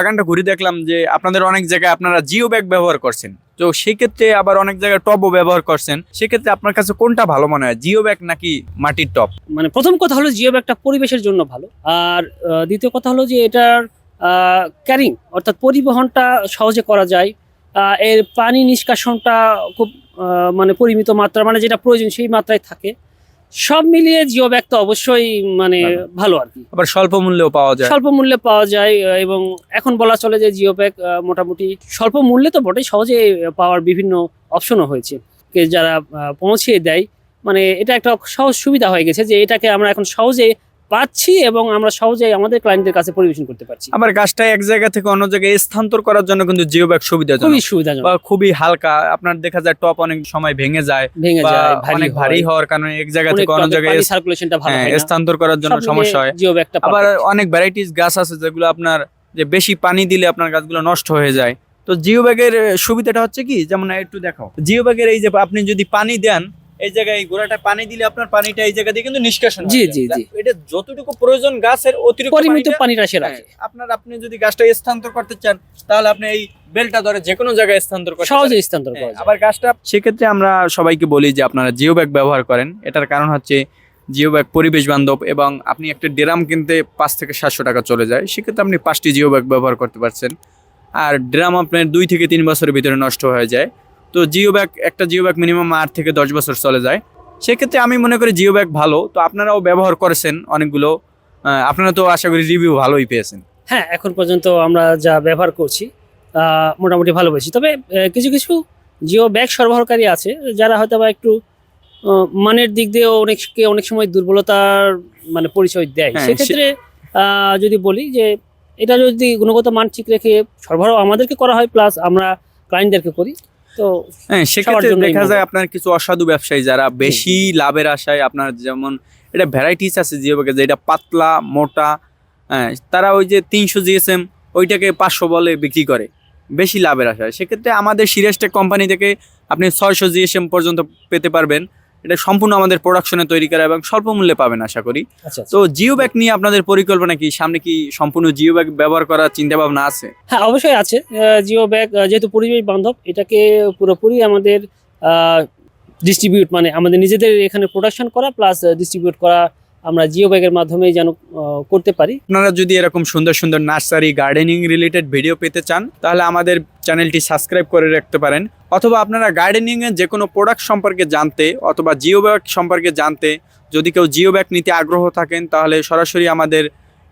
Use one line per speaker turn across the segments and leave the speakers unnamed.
বাগানটা ঘুরে দেখলাম যে আপনাদের অনেক জায়গায় আপনারা জিও ব্যাগ ব্যবহার করছেন। তো সেক্ষেত্রে আবার অনেক জায়গায় টবও ব্যবহার করছেন। সেক্ষেত্রে আপনার কাছে কোনটা ভালো মনে হয়, জিও ব্যাগ নাকি মাটির টপ
মানে প্রথম কথা হলো জিও ব্যাগটা পরিবেশের জন্য ভালো। আর দ্বিতীয় কথা হলো যে এটার ক্যারিং অর্থাৎ পরিবহনটা সহজে করা যায়। এর পানি নিষ্কাশনটা খুব মানে পরিমিত মাত্রা মানে যেটা প্রয়োজন সেই মাত্রায় থাকে। সব মিলিয়ে জিও ব্যাগ তো অবশ্যই মানে
ভালো।
আর কি।
আবার স্বল্প মূল্যেও পাওয়া যায়।
স্বল্প মূল্যে পাওয়া যায় এবং এখন বলা চলে যে জিও ব্যাগ মোটামুটি স্বল্প মূল্যে তো বটেই সহজে পাওয়ার বিভিন্ন অপশনও হয়েছে। যারা পৌঁছিয়ে দেয় মানে এটা একটা সহজ সুবিধা হয়ে গেছে যে এটাকে আমরা এখন সহজে পাচ্ছি এবং আমরা সহজে আমাদের ক্লায়েন্টদের কাছে পরিবেশন করতে পারছি।
আমার গাছটা এক জায়গা থেকে অন্য জায়গায় স্থানান্তর করার জন্য কিন্তু জিও ব্যাগ সুবিধাজনক।
খুবই সুবিধাজনক।
বা খুবই হালকা আপনার দেখা যায় টপ অনেক সময় ভেঙে যায়
ভেঙে যায়
অনেক ভারী হওয়ার কারণে এক জায়গা থেকে অন্য জায়গায়
সার্কুলেশনটা ভালো হয়
স্থানান্তর করার জন্য সমস্যা হয়।
জিও ব্যাগটা
আবার অনেক ভ্যারাইটিস গাছ আছে যেগুলো আপনার যে বেশি পানি দিলে আপনার গাছগুলো নষ্ট হয়ে যায়। তো জিও ব্যাগের সুবিধাটা হচ্ছে কি? যেমন একটু দেখাও। জিও ব্যাগের এই যে আপনি যদি পানি দেন এই জায়গায় এই গোড়াটা পানি দিলে আপনার পানিটা এই জায়গা দিয়ে কিন্তু নিষ্কাশন
জি, জি, জি।
এটা যতটুকু প্রয়োজন গাছের অতিরিক্ত
পরিমিত
পানিটা-
পানি রাশি রাখে
হ্যাঁ, আপনার আপনি যদি গাছটা স্থানান্তর করতে চান তাহলে আপনি এই বেলটা ধরে যে কোনো জায়গায় স্থানান্তর করতে
সহজে স্থানান্তর করা
হ্যাঁ,
যায়।
আবার গাছটা সেক্ষেত্রে আমরা সবাইকে বলি যে আপনারা জিও ব্যাগ ব্যবহার করেন। এটার কারণ হচ্ছে জিও ব্যাগ পরিবেশ বান্ধব এবং আপনি একটা ড্রাম কিনতে পাঁচ থেকে সাতশো টাকা চলে যায়। সেক্ষেত্রে আপনি পাঁচটি জিও ব্যাগ ব্যবহার করতে পারছেন। আর ড্রাম আপনার দুই থেকে তিন বছরের ভিতরে নষ্ট হয়ে যায়। তো জিও ব্যাগ একটা জিও ব্যাগ মিনিমাম আট থেকে দশ বছর চলে যায়। সেক্ষেত্রে আমি মনে করি জিও ব্যাগ ভালো। তো আপনারাও ব্যবহার করেছেন অনেকগুলো। আপনারা তো আশা করি রিভিউ ভালোই পেয়েছেন।
হ্যাঁ এখন পর্যন্ত আমরা যা ব্যবহার করছি মোটামুটি ভালো পেয়েছি। তবে কিছু কিছু জিও ব্যাগ সরবরাহকারী আছে যারা হয়তো বা একটু মানের দিক দিয়েও অনেককে অনেক সময় দুর্বলতার মানে পরিচয় দেয়।
হ্যাঁ,
সেক্ষেত্রে আহ, যদি বলি যে এটা যদি গুণগত মান ঠিক রেখে সরবরাহ আমাদেরকে করা হয় প্লাস আমরা ক্লায়েন্টদেরকে করি তো
হ্যাঁ সেক্ষেত্রে দেখা যায় আপনার কিছু অসাধু ব্যবসায়ী যারা বেশি লাভের আশায় আপনার যেমন এটা ভ্যারাইটিস আছে যেভাবে যেটা পাতলা মোটা হ্যাঁ তারা ওই যে তিনশো জিএসএম ওইটাকে পাঁচশো বলে বিক্রি করে বেশি লাভের আশায়। সেক্ষেত্রে আমাদের সিরিয়াসটেক কোম্পানি থেকে আপনি ছয়শো জিএসএম পর্যন্ত পেতে পারবেন। এটা সম্পূর্ণ আমাদের প্রোডাকশনে তৈরি করা এবং স্বল্প মূল্যে পাবেন আশা করি।
আচ্ছা
তো জিও ব্যাগ নিয়ে আপনাদের পরিকল্পনা কি? সামনে কি সম্পূর্ণ জিও ব্যাগ ব্যবহার করার চিন্তা ভাবনা আছে?
হ্যাঁ অবশ্যই আছে। জিও ব্যাগ যেহেতু পরিবেশ বান্ধব এটাকে পুরোপুরি আমাদের ডিস্ট্রিবিউট মানে আমাদের নিজেদের এখানে প্রোডাকশন করা প্লাস ডিস্ট্রিবিউট করা আমরা জিও ব্যাগের মাধ্যমে যেন করতে পারি।
আপনারা যদি এরকম সুন্দর সুন্দর নার্সারি, গার্ডেনিং রিলেটেড ভিডিও পেতে চান, তাহলে আমাদের চ্যানেলটি সাবস্ক্রাইব করে রাখতে পারেন। অথবা আপনারা গার্ডেনিংয়ের যে কোনো প্রোডাক্ট সম্পর্কে জানতে অথবা জিও ব্যাগ সম্পর্কে জানতে যদি কেউ জিও ব্যাগ নিতে আগ্রহ থাকেন, তাহলে সরাসরি আমাদের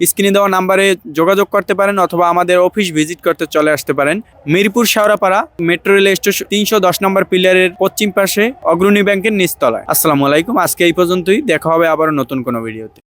স্ক্রিনে দেওয়া নাম্বারে যোগাযোগ করতে পারেন অথবা আমাদের অফিস ভিজিট করতে চলে আসতে পারেন। Mirpur Shewrapara metro rail station তিনশো দশ নম্বর পিলারের পশ্চিম পাশে অগ্রণী ব্যাংকের নিচতলায়। আসসালামু আলাইকুম, আজকে এই পর্যন্তই। দেখা হবে আবার নতুন কোনো ভিডিওতে।